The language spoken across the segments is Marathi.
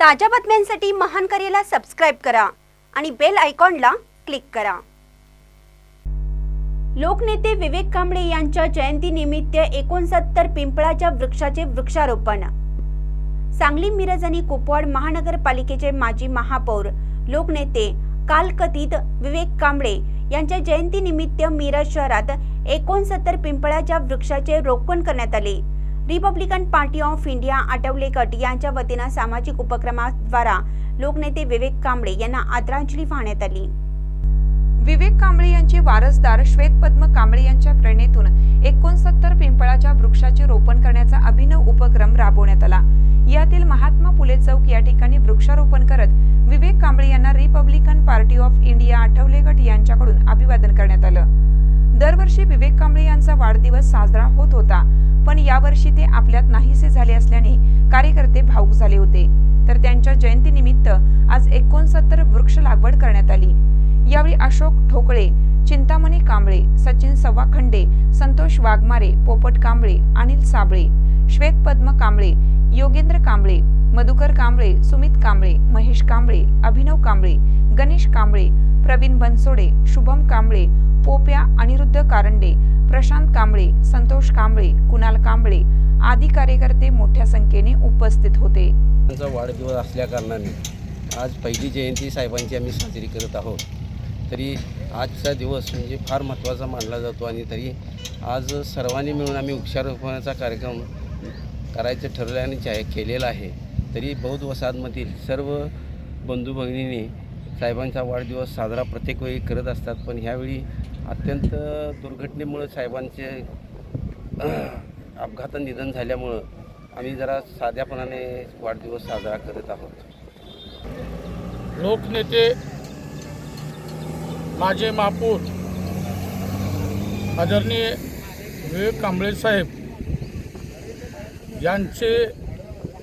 ताज्या बातम्यांसाठी महान करेला सबस्क्राईब करा आणि बेल आयकॉनला क्लिक करा. लोकनेते विवेक कांबळे यांच्या जयंतीनिमित्त एकोणसत्तर पिंपळाच्या वृक्षाचे वृक्षारोपण. सांगली मिरज आणि कुपवाड महानगरपालिकेचे माजी महापौर लोकनेते कालकथित विवेक कांबळे यांच्या जयंतीनिमित्त मिरज शहरात एकोणसत्तर पिंपळाच्या वृक्षाचे रोपण करण्यात आले. रिपब्लिकन पार्टी ऑफ इंडिया आठवलेकट यांच्या वतीनं सामाजिक उपक्रमाद्वारा लोकनेते विवेक कांबळे यांना आदरांजली वाहण्यात आली. विवेक कांबळे यांचे वारसदार श्वेतपद्म कांबळे यांच्या प्रेरणेतून एकोणसत्तर पिंपळाच्या वृक्षाचे रोपण करण्याचा अभिनव उपक्रम राबवण्यात आला. यातील महात्मा फुले चौक या ठिकाणी वृक्षारोपण करत विवेक कांबळे यांना Republican party of India Athawale गट यांच्याकडून अभिवादन करण्यात आलं. दरवर्षी विवेक कांबळे यांचा वाढदिवस साजरा होत होता. पण यावर्षी ते आपल्यात नाहीसे झाले असल्याने कार्यकर्ते भाऊक झाले होते. तर त्यांच्या जयंतीनिमित्त आज एकोणसत्तर वृक्ष लागवड करण्यात आली. यावेळी अशोक ठोकळे चिंतामणी कांबळे सचिन सव्वाखंडे संतोष वाघमारे पोपट कांबळे अनिल साबळे श्वेत पद्म कांबळे योगेंद्र कांबळे मधुकर कांबळे सुमित कांबळे महेश कांबळे अभिनव कांबळे गणेश कांबळे प्रवीण बनसोडे शुभम कांबळे पोप्या अनिरुद्ध कारंडे प्रशांत कांबळे संतोष कांबळे कुणाल कांबळे आदी कार्यकर्ते मोठ्या संख्येने उपस्थित होते. त्यांचा वाढदिवस असल्या कारणाने आज पहिली जयंती साहेबांची आम्ही साजरी करत आहोत. तरी आजचा दिवस म्हणजे फार महत्त्वाचा मानला जातो आणि तरी आज सर्वांनी मिळून आम्ही वृक्षारोपणाचा कार्यक्रम करायचं ठरलं आणि जाहीर केलेला आहे. तरी बौद्ध वसाहतमधील सर्व बंधू भगिनींनी साहेबांचा वाढदिवस साजरा प्रत्येक वेळी करत असतात. पण ह्यावेळी अत्यंत दुर्घटनेमुळं साहेबांचे अपघातात निधन झाल्यामुळं आम्ही जरा साध्यापणाने वाढदिवस साजरा करत आहोत. लोकनेते माझे महापौर आदरणीय विवेक कांबळे साहेब यांचे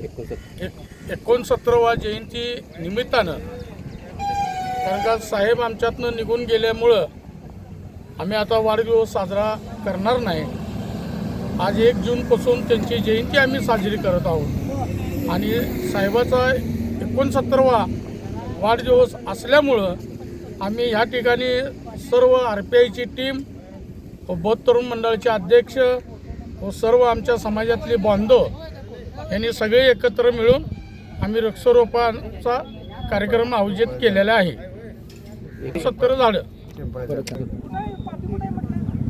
एकोणसत्तर. एक एकोणसत्तरवा जयंती निमित्तानं कारण का साहेब आमच्यातनं निघून गेल्यामुळं आम्ही आता वाढदिवस साजरा करणार नाही. आज एक जूनपासून त्यांची जयंती आम्ही साजरी करत आहोत. आणि साहेबाचा एकोणसत्तरवा वाढदिवस असल्यामुळं आम्ही ह्या ठिकाणी सर्व आर पी आयची टीम व बौद्ध तरुण मंडळाचे अध्यक्ष व सर्व आमच्या समाजातले बांधव यांनी सगळे एकत्र मिळून आम्ही वृक्षारोपणाचा कार्यक्रम आयोजित केलेला आहे. सत्तर झाडं.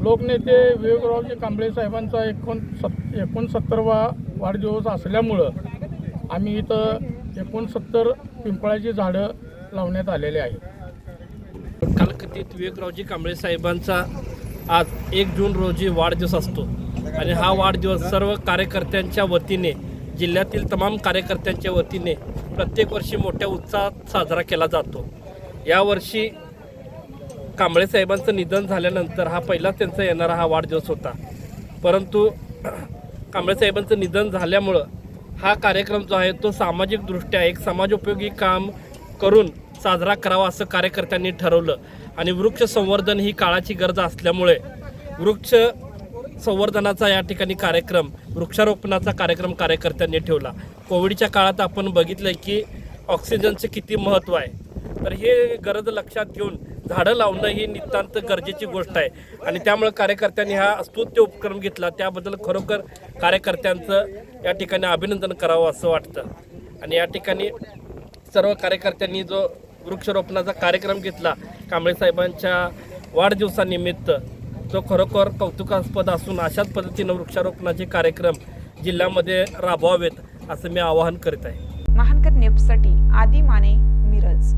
लोकनेते विवेकरावजी कांबळे साहेबांचा एकोण सत् एकोणसत्तरवा वाढदिवस असल्यामुळं आम्ही इथं एकोणसत्तर पिंपळाची झाडं लावण्यात आलेले आहे कालकथित विवेकरावजी कांबळे साहेबांचा आज एक जून रोजी वाढदिवस असतो. आणि हा वाढदिवस सर्व कार्यकर्त्यांच्या वतीने जिल्ह्यातील तमाम कार्यकर्त्यांच्या वतीने प्रत्येक वर्षी मोठ्या उत्साहात साजरा केला जातो. यावर्षी कांबळे साहेबांचं निधन झाल्यानंतर हा पहिलाच त्यांचा येणारा हा वाढदिवस होता. परंतु कांबळे साहेबांचं निधन झाल्यामुळं हा कार्यक्रम जो आहे तो सामाजिकदृष्ट्या एक समाजोपयोगी काम करून साजरा करावा असं कार्यकर्त्यांनी ठरवलं. आणि वृक्ष संवर्धन ही काळाची गरज असल्यामुळे वृक्ष संवर्धनाचा या ठिकाणी कार्यक्रम वृक्षारोपणाचा कार्यक्रम कार्यकर्त्यांनी ठेवला. कोविडच्या काळात आपण बघितलं की ऑक्सिजनचे किती महत्त्व आहे. तर हे गरज लक्षात घेऊन झाडं लावणं ही नितांत गरजेची गोष्ट आहे. आणि त्यामुळे कार्यकर्त्यांनी हा स्तुत्य उपक्रम घेतला. त्याबद्दल खरोखर कार्यकर्त्यांचं या ठिकाणी अभिनंदन करावं असं वाटतं. आणि या ठिकाणी सर्व कार्यकर्त्यांनी जो वृक्षारोपणाचा कार्यक्रम घेतला कांबळे साहेबांच्या वाढदिवसानिमित्त तो खरोखर कौतुकास्पद असून अशाच पद्धतीनं वृक्षारोपणाचे कार्यक्रम जिल्ह्यामध्ये राबवावेत असं मी आवाहन करीत आहे. महानकर नेपसाठी आदी माने मिरज.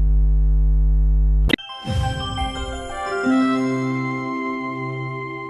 Thank you.